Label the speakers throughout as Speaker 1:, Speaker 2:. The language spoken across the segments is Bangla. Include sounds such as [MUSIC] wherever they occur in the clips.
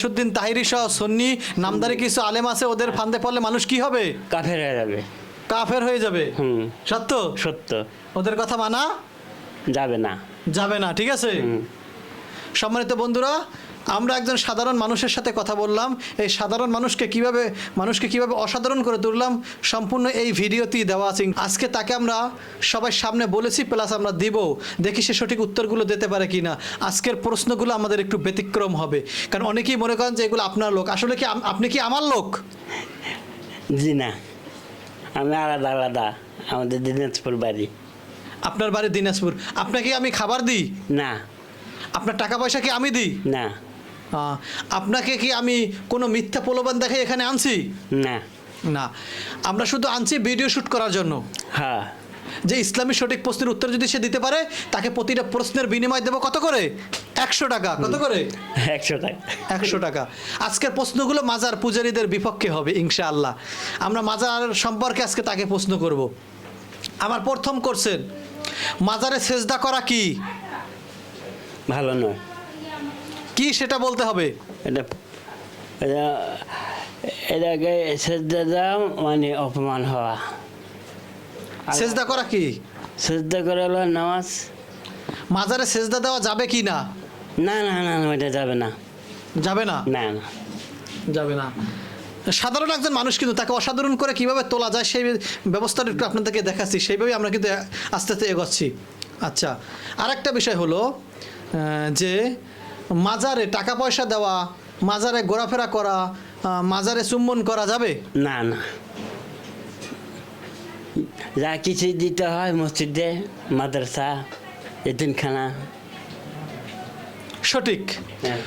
Speaker 1: সুদ্দিন তাহিরি সহ সন্নি নামদারি কিছু আলেম আছে ওদের ফান্দে পড়লে মানুষ কি হবে?
Speaker 2: কাফের হয়ে যাবে।
Speaker 1: কাফের হয়ে যাবে?
Speaker 2: হুম।
Speaker 1: সত্য?
Speaker 2: সত্য।
Speaker 1: ওদের কথা মানা?
Speaker 2: যাবে না।
Speaker 1: যাবে না ঠিক আছে? সম্মানিত বন্ধুরা আমরা একজন সাধারণ মানুষের সাথে কথা বললাম এই সাধারণ মানুষকে কীভাবে মানুষকে কীভাবে অসাধারণ করে তুললাম সম্পূর্ণ এই ভিডিওতেই দেওয়া আছে। আজকে তাকে আমরা সবাই সামনে বলেছি প্লাস আমরা দিব। দেখি সে সঠিক উত্তরগুলো দিতে পারে কি না আজকের প্রশ্নগুলো আমাদের একটু ব্যতিক্রম হবে। কারণ অনেকেই মনে করেন যে এগুলো আপনার লোক। আসলে কি আপনি কি আমার লোক?
Speaker 2: জি না। আমি আলাদা আলাদা। আমাদের দিনাজপুর বাড়ি।
Speaker 1: আপনার বাড়ি দিনাজপুর। আপনাকে আমি খাবার দিই?
Speaker 2: না।
Speaker 1: আপনার টাকা পয়সা কি আমি দিই?
Speaker 2: না।
Speaker 1: আপনাকে কি আমি কোনো মিথ্যা প্রলোভন দেখে এখানে আনছি?
Speaker 2: না।
Speaker 1: না। আমরা শুধু আনছি ভিডিও শ্যুট করার জন্য।
Speaker 2: হ্যাঁ।
Speaker 1: যে ইসলামী সঠিক প্রশ্নের উত্তর যদি সে দিতে পারে তাকে প্রতিটা প্রশ্নের বিনিময় দেবো কত করে? একশো টাকা। কত করে? [LAUGHS]
Speaker 2: একশো টাকা।
Speaker 1: একশো টাকা। আজকের প্রশ্নগুলো মাজার পূজারীদের বিপক্ষে হবে ইনশাআল্লাহ। আমরা মাজার সম্পর্কে আজকে তাকে প্রশ্ন করব। আমার প্রথম করছেন মাজারে সেজদা করা কি?
Speaker 2: ভালো নয়।
Speaker 1: কি সেটা বলতে হবে?
Speaker 2: এটা এটা এটাকে দেওয়া মানে অপমান হওয়া।
Speaker 1: সেজদা করা কি?
Speaker 2: শ্রদ্ধা করে হলো নামাজ।
Speaker 1: মাজারে সেজদা দেওয়া যাবে কি না?
Speaker 2: না না না না, ওইটা যাবে না।
Speaker 1: যাবে না?
Speaker 2: না না।
Speaker 1: যাবে না। সাধারণ একজন মানুষ কিন্তু তাকে অসাধারণ করে কীভাবে তোলা যায় সেই ব্যবস্থাটা একটু আপনাদেরকে দেখাচ্ছি সেইভাবেই আমরা কিন্তু আস্তে আস্তে এগোচ্ছি। আচ্ছা আরেকটা বিষয় হলো যে মাজারে টাকা পয়সা দেওয়া মাজারে ঘোরাফেরা করা মাজারে চুম্বন করা যাবে?
Speaker 2: না না। যা কিছু দিতে হয় মসজিদে মাদ্রাসা এতিমখানা।
Speaker 1: সঠিক।
Speaker 2: হ্যাঁ।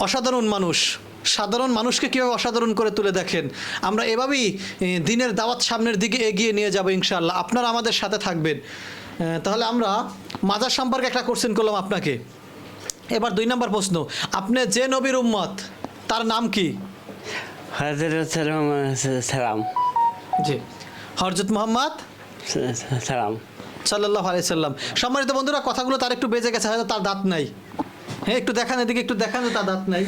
Speaker 1: অসাধারণ মানুষ। সাধারণ মানুষকে কীভাবে অসাধারণ করে তুলে দেখেন? আমরা এভাবেই দিনের দাওয়াত সামনের দিকে এগিয়ে নিয়ে যাব ইনশাল্লাহ আপনারা আমাদের সাথে থাকবেন। তাহলে আমরা মাজার সম্পর্কে একটা কোশ্চেন করলাম আপনাকে। এবার দুই নম্বর প্রশ্ন আপনি যে নবীর উম্মত তার নাম কি?
Speaker 2: হজরত সালাম।
Speaker 1: জি। হরজত মোহাম্মদ
Speaker 2: সালাম।
Speaker 1: সাল্লাহ আলাইসাল্লাম সম্মানিত বন্ধুরা কথাগুলো তার একটু বেজে গেছে হয়তো তার দাঁত নাই। হ্যাঁ একটু দেখান এদিকে একটু দেখান তার দাঁত নাই।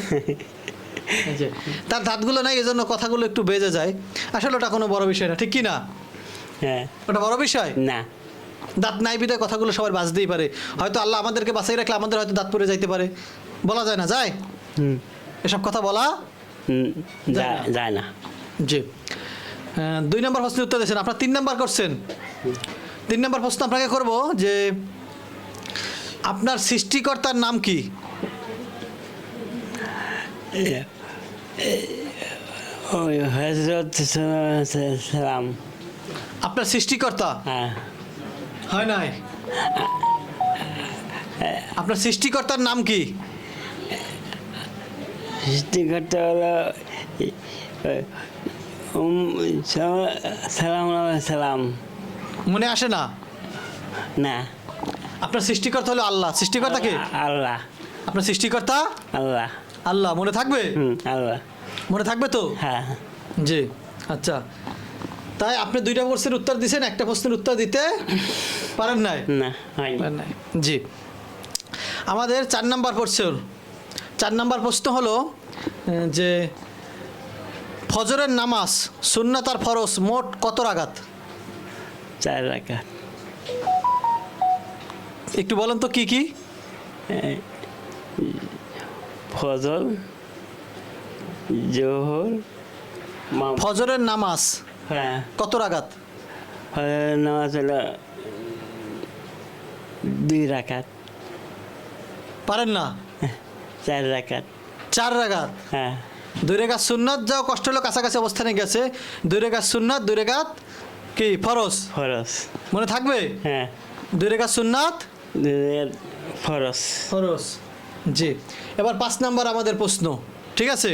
Speaker 1: তার দাঁতগুলো নাই এজন্য কথাগুলো একটু বেজে যায়। আসলে ওটা কোনো বড় বিষয় না ঠিক কি না?
Speaker 2: হ্যাঁ।
Speaker 1: ওটা বড় বিষয়?
Speaker 2: না।
Speaker 1: দাঁত নাই বিদায় কথাগুলো সবার বাঁচতেই পারে। হয়তো আল্লাহ আমাদেরকে বাঁচাই রাখলে আমাদের হয়তো দাঁত পড়ে যাইতে পারে। বলা যায় না যায়? এসব কথা বলা যায় না। জি। দুই নম্বর প্রশ্নের উত্তর দিয়েছেন। আপনার তিন নম্বর করছেন। তিন নম্বর প্রশ্ন আপনাকে করব যে আপনার সৃষ্টিকর্তার নাম কি?
Speaker 2: ওই হজরত সালাম
Speaker 1: আপনার সৃষ্টিকর্তা?
Speaker 2: হ্যাঁ।
Speaker 1: হয় নাই? আপনার সৃষ্টিকর্তার নাম কি?
Speaker 2: সৃষ্টিকর্তা হলো সালাম সালাম।
Speaker 1: মনে আসে না?
Speaker 2: না।
Speaker 1: আপনার সৃষ্টিকর্তা হলো আল্লাহ। সৃষ্টিকর্তা কে?
Speaker 2: আল্লাহ।
Speaker 1: আপনার সৃষ্টিকর্তা?
Speaker 2: আল্লাহ।
Speaker 1: আল্লাহ। মনে থাকবে?
Speaker 2: হুম আল্লাহ।
Speaker 1: মনে থাকবে তো?
Speaker 2: হ্যাঁ।
Speaker 1: জি আচ্ছা। তাই আপনি দুইটা প্রশ্নের উত্তর দিয়েছেন একটা প্রশ্নের উত্তর দিতে পারেন নাই?
Speaker 2: না
Speaker 1: জি। আমাদের চার নাম্বার প্রশ্ন। চার নাম্বার প্রশ্ন হলো যে ফজরের নামাজ সুন্নাত আর ফরজ মোট কত রাগাত
Speaker 2: চার রাখা
Speaker 1: একটু বলেন তো কি কি?
Speaker 2: ফজল জোহর
Speaker 1: ফজরের নামাজ।
Speaker 2: হ্যাঁ।
Speaker 1: কত রাগাত
Speaker 2: ফজরের নামাজ হলো দুই রাখাত
Speaker 1: পারেন না?
Speaker 2: চার রাখাত
Speaker 1: চার রাগাত
Speaker 2: হ্যাঁ।
Speaker 1: দুই রেগাত সুন্নাত যাও কষ্ট হলো কাছাকাছি অবস্থানে গেছে। দুই রেগাত সুন্নাত দুই রেগাত কি? ফরজ?
Speaker 2: ফরস
Speaker 1: মনে থাকবে?
Speaker 2: হ্যাঁ।
Speaker 1: দুই রেগাত সুন্নাত?
Speaker 2: রাকাত ফরস
Speaker 1: জি। এবার পাঁচ নাম্বার আমাদের প্রশ্ন। ঠিক আছে?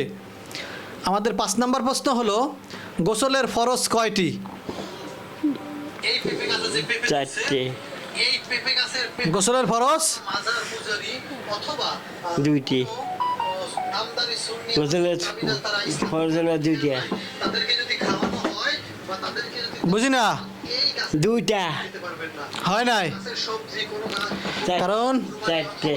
Speaker 1: আমাদের পাঁচ নাম্বার প্রশ্ন হলো গোসলের ফরজ কয়টি?
Speaker 2: চারটে।
Speaker 1: গোসলের ফরজ?
Speaker 2: দুইটি। গোসলের ফরজ হলো দুইটা।
Speaker 1: বুঝি না?
Speaker 2: দুইটা।
Speaker 1: হয় নাই? কারণ
Speaker 2: চারটে।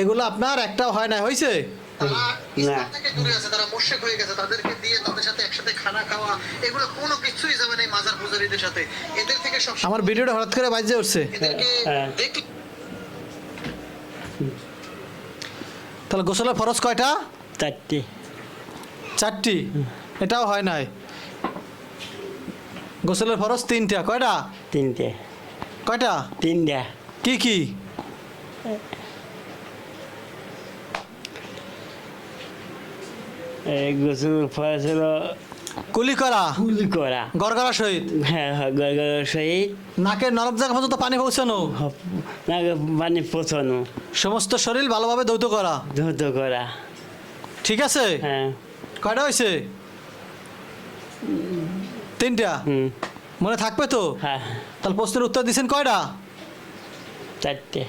Speaker 1: এগুলো আপনার একটাও হয় নাই হয়েছে তারা ইসলাম থেকে দূরে আছে তারা মোশেক হয়ে গেছে তাদেরকে দিয়ে তাদের সাথে একসাথে খানা খাওয়া এগুলো কোনো কিছুই যাবে না মাজার পূজারীদের সাথে। এদের থেকে সব আমার ভিডিওটা হঠাৎ করে বাজে উঠছে।
Speaker 2: হ্যাঁ।
Speaker 1: দেখলে তাহলে গোসলের ফরজ কয়টা?
Speaker 2: চারটে।
Speaker 1: চারটি? এটাও হয় নাই। গোসলের ফরজ তিনটা কয়টা?
Speaker 2: তিনটে।
Speaker 1: কয়টা?
Speaker 2: তিনটা।
Speaker 1: কি কি?
Speaker 2: গোসল
Speaker 1: কুলি করা
Speaker 2: কুলি করা
Speaker 1: গড়গড়া
Speaker 2: হ্যাঁ হ্যাঁ গড়গড় সহিত
Speaker 1: নাকের নরম জায়গা পর্যন্ত পানি পৌঁছানো?
Speaker 2: নাকে পানি পচানো
Speaker 1: সমস্ত শরীর ভালোভাবে দৌত করা?
Speaker 2: ধৌত করা।
Speaker 1: ঠিক আছে?
Speaker 2: হ্যাঁ।
Speaker 1: কয়টা হয়েছে? তিনটা?
Speaker 2: হুম।
Speaker 1: মনে থাকবে তো?
Speaker 2: হ্যাঁ।
Speaker 1: তাহলে প্রশ্নের উত্তর দিচ্ছেন কয়টা?
Speaker 2: চারটে।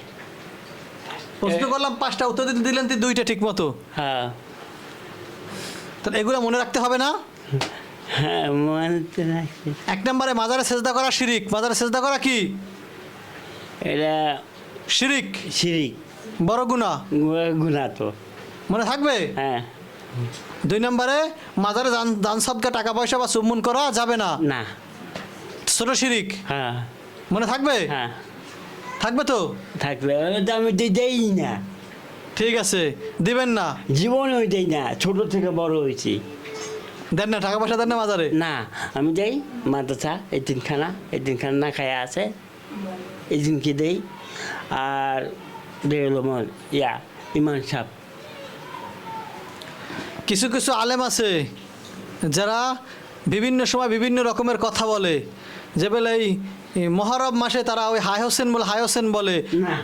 Speaker 1: প্রশ্ন করলাম পাঁচটা উত্তর দিতে দিলেন দুইটা ঠিক মতো।
Speaker 2: হ্যাঁ।
Speaker 1: তাহলে এগুলো মনে রাখতে হবে না?
Speaker 2: হ্যাঁ মনে তো রাখছি
Speaker 1: এক নম্বরে মাজারে সেজদা করা শিরিক মাজারে সেজদা করা কি?
Speaker 2: এটা
Speaker 1: শিরিক?
Speaker 2: শিরিক।
Speaker 1: বড় গুণা
Speaker 2: গুণা তো।
Speaker 1: মনে থাকবে?
Speaker 2: হ্যাঁ।
Speaker 1: দুই নম্বরে মাজারে দান দান সদকা টাকা পয়সা বা চুম্বন করা যাবে না?
Speaker 2: না।
Speaker 1: ছোট শিরিক?
Speaker 2: হ্যাঁ।
Speaker 1: মনে থাকবে?
Speaker 2: হ্যাঁ।
Speaker 1: থাকবে তো?
Speaker 2: ওটা আমি দেই না।
Speaker 1: ঠিক আছে দিবেন না।
Speaker 2: জীবন ওই দেই না ছোট থেকে বড় হয়েছি।
Speaker 1: দেন না টাকা পয়সা দেন না মাজারে।
Speaker 2: না আমি যাই মাদ্রাসা এই দিনখানা এই দিনখানা না খায়া আছে। এই দিনকে দেই। আর দেখল ইয়া ইমান সাপ
Speaker 1: কিছু কিছু আলেম আছে যারা বিভিন্ন সময় বিভিন্ন রকমের কথা বলে। যে বলে এই মহরম মাসে তারা ওই হাই হোসেন বলে হাই হোসেন বলে।
Speaker 2: না।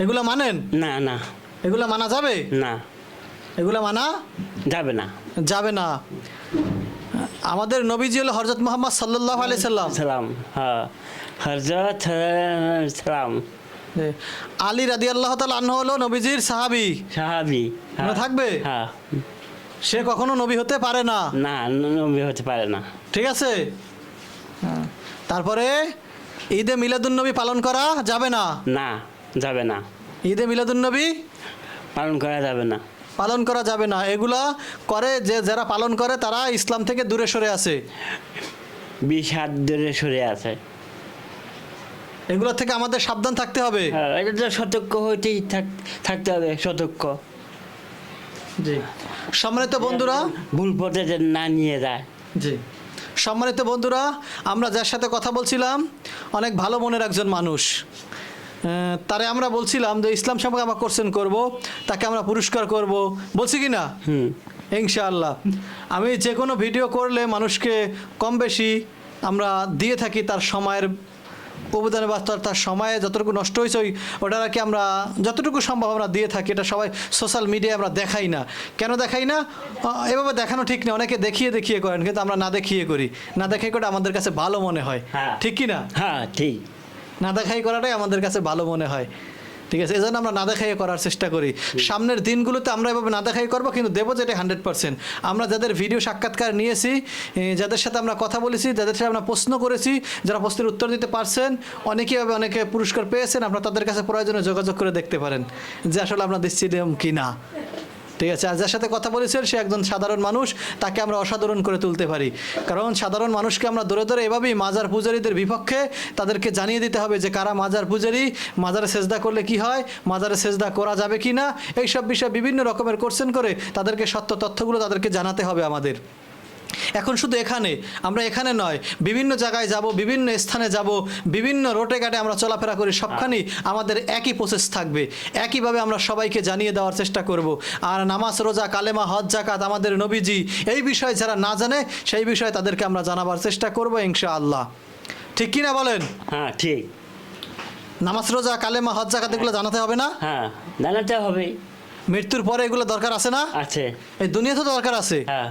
Speaker 1: এগুলো মানেন?
Speaker 2: না না।
Speaker 1: এগুলো মানা যাবে?
Speaker 2: না।
Speaker 1: এগুলো মানা?
Speaker 2: যাবে না।
Speaker 1: যাবে না। আমাদের নবীজি হলো হরজত মোহাম্মদ সাল্লাহ আলি সাল্লাম।
Speaker 2: সালাম হ্যাঁ। হরজত সালাম
Speaker 1: আলী রাদি আল্লাহ তাল আহ হলো নবীজির সাহাবি।
Speaker 2: সাহাবি হ্যাঁ।
Speaker 1: থাকবে?
Speaker 2: হ্যাঁ।
Speaker 1: সে কখনো নবী হতে পারে না।
Speaker 2: না নবী হতে পারে না।
Speaker 1: ঠিক আছে? হ্যাঁ। তারপরে ঈদে মিলাদুন্নবী পালন করা যাবে না?
Speaker 2: না। যাবে না।
Speaker 1: ঈদে মিলাদুন্নবী?
Speaker 2: পালন করা যাবে না।
Speaker 1: পালন করা যাবে না। এগুলা করে যে যারা পালন করে তারা ইসলাম থেকে দূরে সরে আছে।
Speaker 2: বিষ হাত ধরে সরে আছে।
Speaker 1: এগুলো থেকে আমাদের সাবধান থাকতে হবে।
Speaker 2: হ্যাঁ এটা তো সতর্ক হইতেই থাক- থাকতে হবে সতর্ক।
Speaker 1: জি। সম্মানিত বন্ধুরা
Speaker 2: ভুল পথে যেন না নিয়ে যায়।
Speaker 1: জি। সম্মানিত বন্ধুরা আমরা যার সাথে কথা বলছিলাম অনেক ভালো মনের একজন মানুষ। তারে আমরা বলছিলাম যে ইসলাম সম্পর্কে আমরা কোশ্চেন করব তাকে আমরা পুরস্কার করব। বলছি কি না?
Speaker 2: হুম।
Speaker 1: ইনশাআল্লাহ। আমি যে কোনো ভিডিও করলে মানুষকে কম বেশি আমরা দিয়ে থাকি তার সময়ের অবদানে বা তার সময়ে যতটুকু নষ্ট হয়েছে ওই ওটা আর কি আমরা যতটুকু সম্ভব আমরা দিয়ে থাকি। এটা সবাই সোশ্যাল মিডিয়ায় আমরা দেখাই না। কেন দেখাই না? এভাবে দেখানো ঠিক না। অনেকে দেখিয়ে দেখিয়ে করেন কিন্তু আমরা না দেখিয়ে করি। না দেখিয়ে করে আমাদের কাছে ভালো মনে হয়।
Speaker 2: হ্যাঁ।
Speaker 1: ঠিক কি না?
Speaker 2: হ্যাঁ ঠিক।
Speaker 1: না দেখাই করাটাই আমাদের কাছে ভালো মনে হয়। ঠিক আছে এজন্য আমরা না দেখাই করার চেষ্টা করি। সামনের দিনগুলোতে আমরা এভাবে না দেখাই করব কিন্তু দেবো যেটা হান্ড্রেড পার্সেন্ট। আমরা যাদের ভিডিও সাক্ষাৎকার নিয়েছি যাদের সাথে আমরা কথা বলেছি যাদের সাথে আমরা প্রশ্ন করেছি যারা প্রশ্নের উত্তর দিতে পারছেন অনেকেই ভাবে অনেকে পুরস্কার পেয়েছেন আপনারা তাদের কাছে প্রয়োজনে যোগাযোগ করে দেখতে পারেন যে আসলে আমরা দিচ্ছি কি না ঠিক আছে, আর যার সাথে কথা বলেছেন, সে একজন সাধারণ মানুষ, তাকে আমরা অসাধারণ করে তুলতে পারি। কারণ সাধারণ মানুষকে আমরা দূরে ধরে এভাবেই মাজার পূজারীদের বিপক্ষে তাদেরকে জানিয়ে দিতে হবে যে, কারা মাজার পূজারী, মাজারে সেজদা করলে কি হয়, মাজারে সেজদা করা যাবে কি না, এইসব বিষয়ে বিভিন্ন রকমের কোশ্চেন করে তাদেরকে সত্য তথ্যগুলো তাদেরকে জানাতে হবে আমাদের। এখন শুধু এখানে আমরা এখানে নয় বিভিন্ন জায়গায় যাব বিভিন্ন স্থানে যাব বিভিন্ন রোটে ঘাটে আমরা চলাফেরা করি সবখানেই আমাদের একই প্রসেস থাকবে। একইভাবে আমরা সবাইকে জানিয়ে দেওয়ার চেষ্টা করব। আর নামাজ রোজা কালেমা হজ জাকাত আমাদের নবীজি এই বিষয়ে যারা না জানে সেই বিষয়ে তাদেরকে আমরা জানাবার চেষ্টা করব ইনশা আল্লাহ ঠিক কিনা বলেন?
Speaker 2: হ্যাঁ ঠিক।
Speaker 1: নামাজ রোজা কালেমা হজ জাকাত এগুলো জানাতে হবে না?
Speaker 2: হ্যাঁ জানাতে হবে
Speaker 1: মৃত্যুর পরে এগুলো দরকার আছে না?
Speaker 2: আছে।
Speaker 1: এই দুনিয়াতে দরকার আছে।
Speaker 2: হ্যাঁ।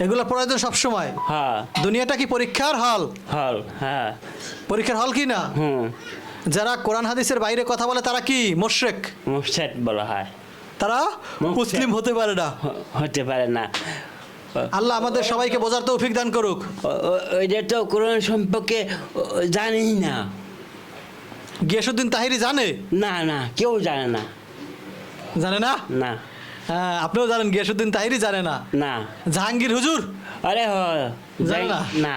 Speaker 1: এগুলো পড়া প্রয়োজন সবসময়।
Speaker 2: হ্যাঁ।
Speaker 1: দুনিয়াটা কি পরীক্ষার হল?
Speaker 2: হল হ্যাঁ।
Speaker 1: পরীক্ষার হল কি না?
Speaker 2: হুম।
Speaker 1: যারা কোরআন হাদিসের বাইরে কথা বলে তারা কি? মোশরেক?
Speaker 2: মুফসেট বলা হয়।
Speaker 1: তারা মুসলিম হতে পারে না।
Speaker 2: হতে পারে না।
Speaker 1: আল্লাহ আমাদের সবাইকে বোঝার তৌফিক দান করুক।
Speaker 2: ওইটা তো কোরআন সম্পর্কে জানি না।
Speaker 1: গিয়াসুদ্দিন তাহিরি জানে?
Speaker 2: না না কেউ জানে না।
Speaker 1: জানে না?
Speaker 2: না।
Speaker 1: হ্যাঁ আপনিও জানেন গিয়াসুদ্দিন তাহিরি জানে না।
Speaker 2: না।
Speaker 1: জাহাঙ্গীর হুজুর?
Speaker 2: আরে হ
Speaker 1: জানে না?
Speaker 2: না।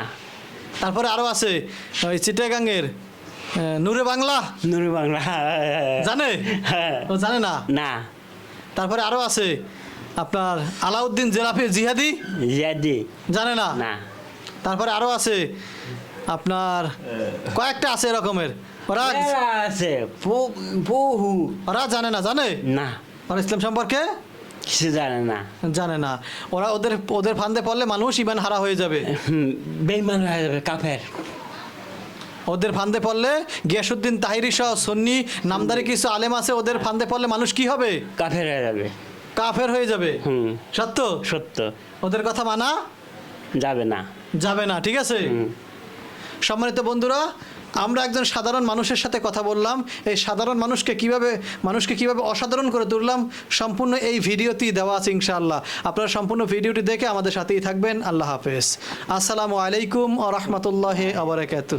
Speaker 1: তারপরে আরও আছে ওই চিটাগাঙ্গের নূরে বাংলা।
Speaker 2: নুর বাংলা
Speaker 1: জানে?
Speaker 2: হ্যাঁ।
Speaker 1: ও জানে না?
Speaker 2: না।
Speaker 1: তারপরে আরও আছে আপনার আলাউদ্দিন জেলাফি জিহাদি।
Speaker 2: জিয়াদি
Speaker 1: জানে না?
Speaker 2: না।
Speaker 1: তারপরে আরও আছে আপনার কয়েকটা আছে এরকমের। ওরা
Speaker 2: আছে বহু
Speaker 1: ওরা জানে না জানে?
Speaker 2: না।
Speaker 1: ওরা ইসলাম সম্পর্কে?
Speaker 2: কিছু জানে না।
Speaker 1: জানে না। ওরা ওদের ওদের ফান্দে পড়লে মানুষ ইমান হারা হয়ে যাবে।
Speaker 2: বেইমান হয়ে যাবে কাফের।
Speaker 1: ওদের ফান্দে পড়লে গিয়াসুদ্দিন তাহিরি সহ সন্নি নামদারি কিছু আলেম আছে ওদের ফান্দে পড়লে মানুষ কি হবে?
Speaker 2: কাফের হয়ে যাবে।
Speaker 1: কাফের হয়ে যাবে।
Speaker 2: হুম।
Speaker 1: সত্য?
Speaker 2: সত্য।
Speaker 1: ওদের কথা মানা?
Speaker 2: যাবে না।
Speaker 1: যাবে না ঠিক আছে? সম্মানিত বন্ধুরা আমরা একজন সাধারণ মানুষের সাথে কথা বললাম, এই সাধারণ মানুষকে কীভাবে মানুষকে কীভাবে অসাধারণ করে তুললাম, সম্পূর্ণ এই ভিডিওটি দেওয়া আছে ইনশাআল্লাহ। আপনারা সম্পূর্ণ ভিডিওটি দেখে আমাদের সাথেই থাকবেন। আল্লাহ হাফেজ। আসসালামু আলাইকুম ও রহমতুল্লাহ আবরাকাতু